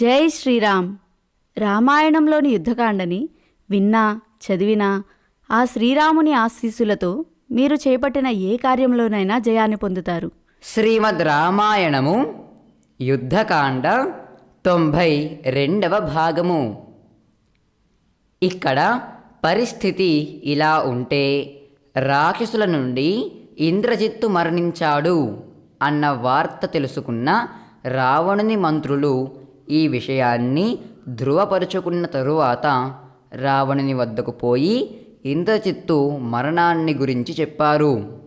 జై శ్రీరామ్. రామాయణంలోని యుద్ధకాండని విన్నా చదివినా ఆ శ్రీరాముని ఆశీస్సులతో మీరు చేపట్టిన ఏ కార్యంలోనైనా జయాన్ని పొందుతారు. శ్రీమద్ రామాయణము యుద్ధకాండ తొంభై రెండవ భాగము. ఇక్కడ పరిస్థితి ఇలా ఉంటే రాక్షసుల నుండి ఇంద్రజిత్తు మరణించాడు అన్న వార్త తెలుసుకున్న రావణుని మంత్రులు ఈ విషయాన్ని ధృవపరుచుకున్న తరువాత రావణుని వద్దకు పోయి ఇంద్రజిత్తు మరణాన్ని గురించి చెప్పారు.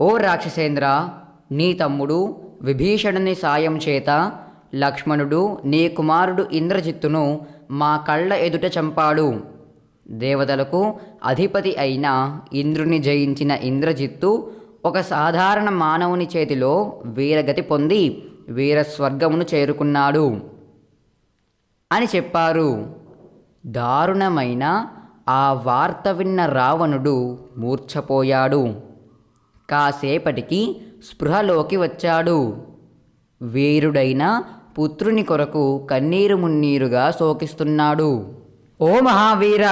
ఓ రాక్షసేంద్ర నీ తమ్ముడు విభీషణుని సాయం చేత లక్ష్మణుడు నీ కుమారుడు ఇంద్రజిత్తును మా కళ్ళ ఎదుట చంపాడు. దేవతలకు అధిపతి అయిన ఇంద్రుని జయించిన ఇంద్రజిత్తు ఒక సాధారణ మానవుని చేతిలో వీరగతి పొంది వీరస్వర్గమును చేరుకున్నాడు. అని చెప్పారు. దారుణమైన ఆ వార్త విన్న రావణుడు మూర్ఛపోయాడు. కాసేపటికి స్పృహలోకి వచ్చాడు. వీరుడైన పుత్రుని కొరకు కన్నీరు మున్నీరుగా శోకిస్తున్నాడు. ఓ మహావీర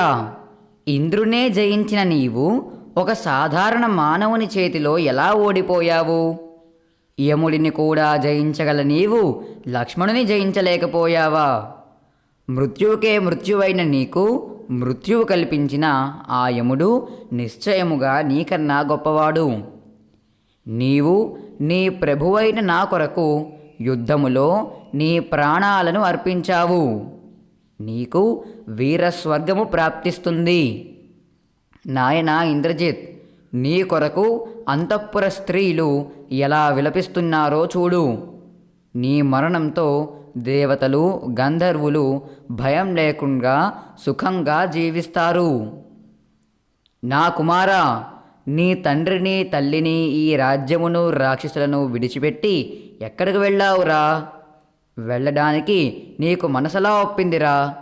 ఇంద్రునే జయించిన నీవు ఒక సాధారణ మానవుని చేతిలో ఎలా ఓడిపోయావు? యముడిని కూడా జయించగల నీవు లక్ష్మణుని జయించలేకపోయావా? మృత్యువుకే మృత్యువైన నీకు మృత్యువు కల్పించిన ఆ యముడు నిశ్చయముగా నీకన్నా గొప్పవాడు. నీవు నీ ప్రభువైన నా కొరకు యుద్ధములో నీ ప్రాణాలను అర్పించావు. నీకు వీరస్వర్గము ప్రాప్తిస్తుంది. నాయన ఇంద్రజిత్ నీ కొరకు అంతఃపుర స్త్రీలు ఎలా విలపిస్తున్నారో చూడు. నీ మరణంతో దేవతలు గంధర్వులు భయం లేకుండా సుఖంగా జీవిస్తారు. నా కుమారా నీ తండ్రిని తల్లిని ఈ రాజ్యమును రాక్షసులను విడిచిపెట్టి ఎక్కడికి వెళ్ళావురా? వెళ్ళడానికి నీకు మనసలా ఒప్పిందిరా.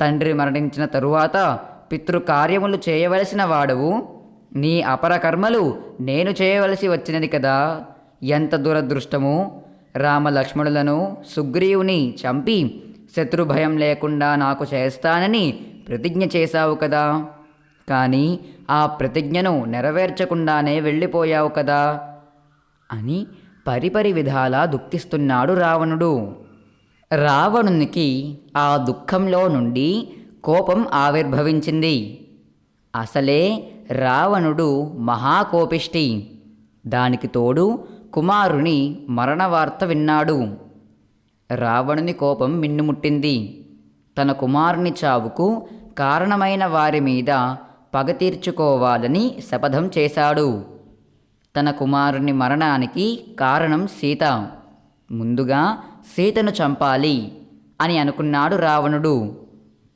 తండ్రి మరణించిన తరువాత పితృకార్యములు చేయవలసిన వాడవు. నీ అపర కర్మలు నేను చేయవలసి వచ్చినది కదా. ఎంత దురదృష్టము. రామలక్ష్మణులను సుగ్రీవుని చంపి శత్రుభయం లేకుండా నాకు చేస్తానని ప్రతిజ్ఞ చేశావు కదా. కానీ ఆ ప్రతిజ్ఞను నెరవేర్చకుండానే వెళ్ళిపోయావు కదా. అని పరిపరి విధాలా దుఃఖిస్తున్నాడు రావణుడు. రావణునికి ఆ దుఃఖంలో నుండి కోపం ఆవిర్భవించింది. అసలే రావణుడు మహాకోపిష్టి. దానికి తోడు కుమారుని మరణవార్త విన్నాడు. రావణుని కోపం మిన్నుముట్టింది. తన కుమారుని చావుకు కారణమైన వారి మీద పగ తీర్చుకోవాలని శపథం చేశాడు. తన కుమారుని మరణానికి కారణం సీత. ముందుగా సీతను చంపాలి అని అనుకున్నాడు రావణుడు.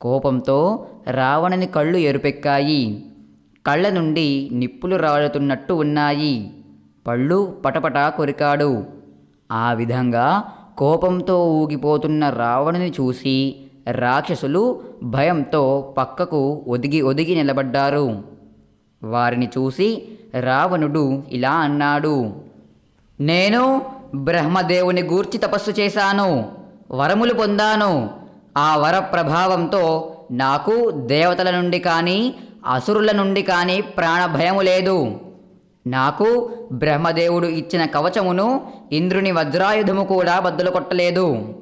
కోపంతో రావణుని కళ్ళు ఎరుపెక్కాయి. కళ్ళ నుండి నిప్పులు రాలుతున్నట్టు ఉన్నాయి. పళ్ళు పటపటా కొరికాడు. ఆ విధంగా కోపంతో ఊగిపోతున్న రావణుని చూసి రాక్షసులు భయంతో పక్కకు ఒదిగి ఒదిగి నిలబడ్డారు. వారిని చూసి రావణుడు ఇలా అన్నాడు నేను బ్రహ్మదేవుని గూర్చి తపస్సు చేశాను వరములు పొందాను. ఆ వర ప్రభావంతో నాకు దేవతల నుండి కానీ అసురుల నుండి కానీ ప్రాణభయము లేదు. నాకు బ్రహ్మదేవుడు ఇచ్చిన కవచమును ఇంద్రుని వజ్రాయుధము కూడా బద్దలు కొట్టలేదు.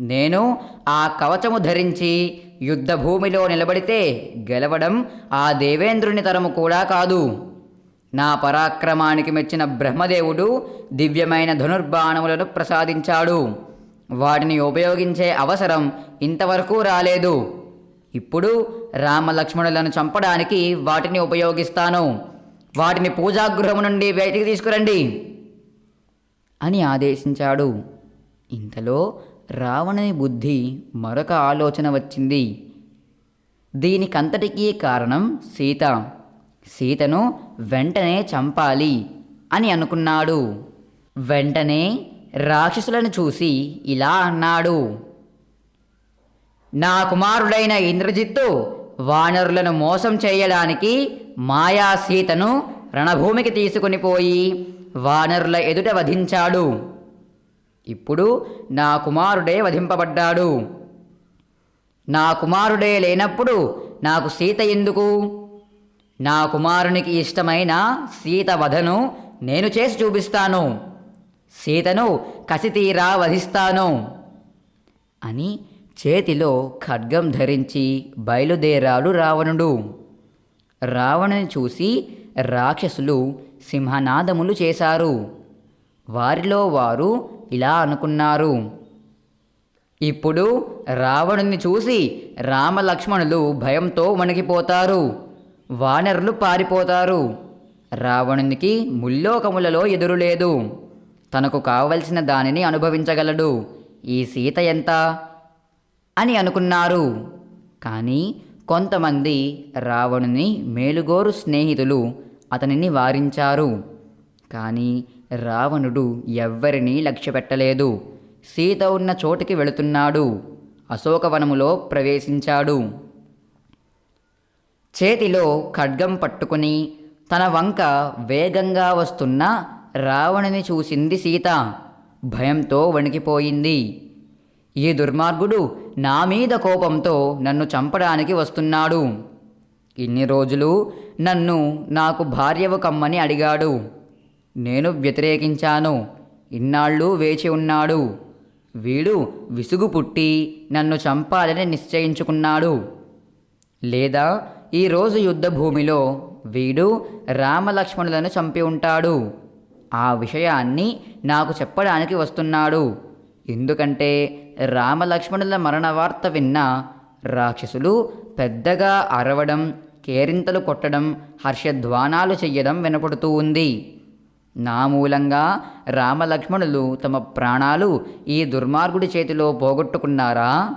నేను ఆ కవచము ధరించి యుద్ధభూమిలో నిలబడితే గెలవడం ఆ దేవేంద్రుని తరము కూడా కాదు. నా పరాక్రమానికి మెచ్చిన బ్రహ్మదేవుడు దివ్యమైన ధనుర్బాణములను ప్రసాదించాడు. వాటిని ఉపయోగించే అవసరం ఇంతవరకు రాలేదు. ఇప్పుడు రామలక్ష్మణులను చంపడానికి వాటిని ఉపయోగిస్తాను. వాటిని పూజాగృహము నుండి బయటికి తీసుకురండి. అని ఆదేశించాడు. ఇంతలో రావణుని బుద్ధి మరొక ఆలోచన వచ్చింది. దీనికంతటికీ కారణం సీత. సీతను వెంటనే చంపాలి అని అనుకున్నాడు. వెంటనే రాక్షసులను చూసి ఇలా అన్నాడు. నా కుమారుడైన ఇంద్రజిత్తు వానరులను మోసం చేయడానికి మాయా సీతను రణభూమికి తీసుకుని పోయి వానరుల ఎదుట వధించాడు. ఇప్పుడు నా కుమారుడే వధింపబడ్డాడు. నా కుమారుడే లేనప్పుడు నాకు సీత ఎందుకు? నా కుమారునికి ఇష్టమైన సీత వధను నేను చేసి చూపిస్తాను. సీతను కసితీరా వధిస్తాను అని చేతిలో ఖడ్గం ధరించి బయలుదేరాడు రావణుడు. రావణుని చూసి రాక్షసులు సింహనాదములు చేశారు. వారిలో వారు ఇలా అనుకున్నారు. ఇప్పుడు రావణుని చూసి రామలక్ష్మణులు భయంతో వణికిపోతారు. వానరులు పారిపోతారు. రావణునికి ముల్లోకములలో ఎదురులేదు. తనకు కావలసిన దానిని అనుభవించగలడు. ఈ సీత ఎంత? అని అనుకున్నారు. కానీ కొంతమంది రావణుని మేలుగోరు స్నేహితులు అతనిని వారించారు. కానీ రావణుడు ఎవ్వరినీ లక్ష్యపెట్టలేదు. సీత ఉన్న చోటికి వెళుతున్నాడు. అశోకవనములో ప్రవేశించాడు. చేతిలో ఖడ్గం పట్టుకుని తన వంక వేగంగా వస్తున్న రావణుని చూసింది సీత. భయంతో వణికిపోయింది. ఈ దుర్మార్గుడు నా మీద కోపంతో నన్ను చంపడానికి వస్తున్నాడు. ఇన్ని రోజులు నన్ను నాకు భార్యవు కమ్మని అడిగాడు. నేను వ్యతిరేకించాను. ఇన్నాళ్ళు వేచి ఉన్నాడు. వీడు విసుగు పుట్టి నన్ను చంపాలని నిశ్చయించుకున్నాడు. లేదా ఈరోజు యుద్ధభూమిలో వీడు రామలక్ష్మణులను చంపి ఉంటాడు. ఆ విషయాన్ని నాకు చెప్పడానికి వస్తున్నాడు. ఎందుకంటే రామలక్ష్మణుల మరణ వార్త విన్న రాక్షసులు పెద్దగా అరవడం కేరింతలు కొట్టడం హర్షధ్వానాలు చెయ్యడం వినపడుతూ ఉంది. నా మూలంగా రామలక్ష్మణులు తమ ప్రాణాలు ఈ దుర్మార్గుడి చేతిలో పోగొట్టుకున్నారా?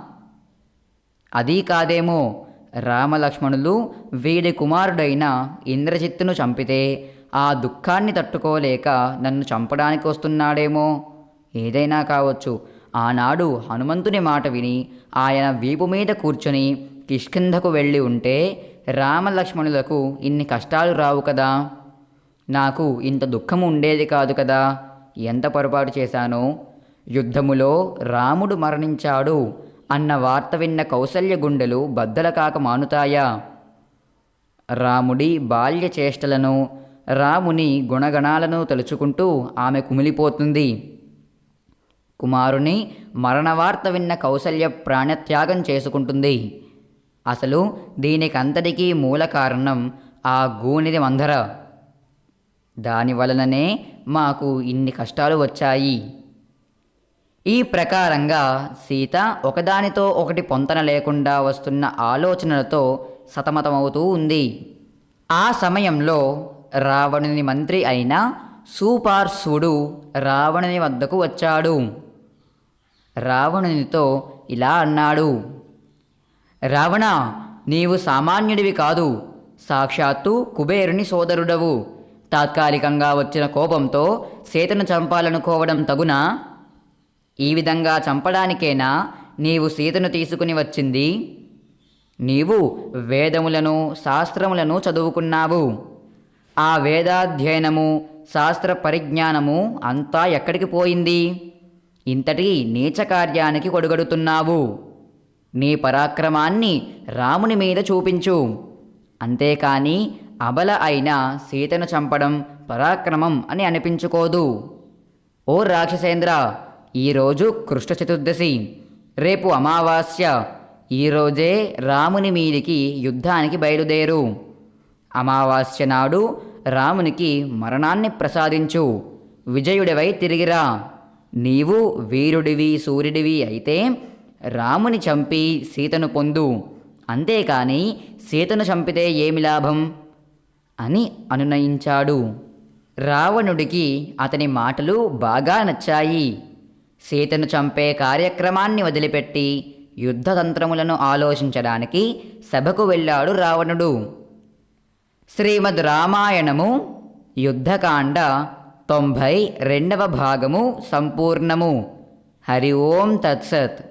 అదీ కాదేమో. రామలక్ష్మణులు వీడి కుమారుడైన ఇంద్రజిత్తును చంపితే ఆ దుఃఖాన్ని తట్టుకోలేక నన్ను చంపడానికి వస్తున్నాడేమో. ఏదైనా కావచ్చు. ఆనాడు హనుమంతుని మాట విని ఆయన వీపు మీద కూర్చొని కిష్కింధకు వెళ్ళి ఉంటే రామలక్ష్మణులకు ఇన్ని కష్టాలు రావు కదా. నాకు ఇంత దుఃఖం ఉండేది కాదు కదా. ఎంత పొరపాటు చేశానో. యుద్ధములో రాముడు మరణించాడు అన్న వార్త విన్న కౌసల్య గుండెలు బద్దల కాక మానుతాయా. రాముడి బాల్య చేష్టలను రాముని గుణగణాలను తలుచుకుంటూ ఆమె కుమిలిపోతుంది. కుమారుని మరణ వార్త విన్న కౌసల్య ప్రాణత్యాగం చేసుకుంటుంది. అసలు దీనికంతటికీ మూల కారణం ఆ గూనిది మందర దాని వలననే మాకు ఇన్ని కష్టాలు వచ్చాయి. ఈ ప్రకారంగా సీత ఒకదానితో ఒకటి పొంతన లేకుండా వస్తున్న ఆలోచనలతో సతమతమవుతూ ఉంది. ఆ సమయంలో రావణుని మంత్రి అయిన సూపార్సుడు రావణుని వద్దకు వచ్చాడు. రావణునితో ఇలా అన్నాడు. రావణ నీవు సామాన్యుడివి కాదు. సాక్షాత్తు కుబేరుని సోదరుడవు. తాత్కాలికంగా వచ్చిన కోపంతో సీతను చంపాలనుకోవడం తగునా? ఈ విధంగా చంపడానికేనా నీవు సీతను తీసుకుని వచ్చింది? నీవు వేదములను శాస్త్రములను చదువుకున్నావు. ఆ వేదాధ్యయనము శాస్త్ర పరిజ్ఞానము అంతా ఎక్కడికి పోయింది? ఇంతటి నీచకార్యానికి కొడుగడుతున్నావు. నీ పరాక్రమాన్ని రాముని మీద చూపించు. అంతేకాని అబల అయిన సీతను చంపడం పరాక్రమం అని అనిపించుకోదు. ఓ రాక్షసేంద్ర ఈరోజు కృష్ణ చతుర్దశి. రేపు అమావాస్య. ఈరోజే రాముని మీదికి యుద్ధానికి బయలుదేరు. అమావాస్య నాడు రామునికి మరణాన్ని ప్రసాదించు. విజయుడివై తిరిగిరా. నీవు వీరుడివి సూర్యుడివి అయితే రాముని చంపి సీతను పొందు. అంతేకాని సీతను చంపితే ఏమి లాభం? అని అనునయించాడు. రావణుడికి అతని మాటలు బాగా నచ్చాయి. సీతను చంపే కార్యక్రమాన్ని వదిలిపెట్టి యుద్ధతంత్రములను ఆలోచించడానికి సభకు వెళ్ళాడు రావణుడు. శ్రీమద్ రామాయణము యుద్ధకాండ తొంభై రెండవ భాగము సంపూర్ణము. హరి ఓం తత్సత్.